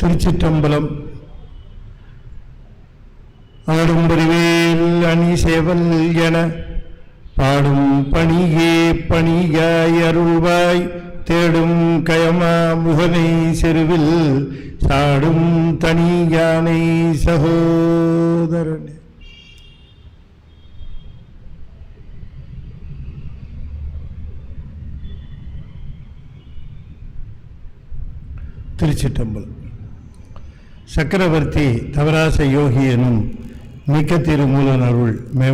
திருச்சிற்றம்பலம். ஆடும்பரிவேல் அணி சேவல் என பாடும் பணியே பணியாய் அருள்வாய். தேடும் கயமா முகனை செருவில் சாடும் தனி யானை சகோதரன். திருச்சிட்டம்பலம் சக்கரவர்த்தி தவராச யோகி எனும் மிக்க திருமூலன் அருள் மே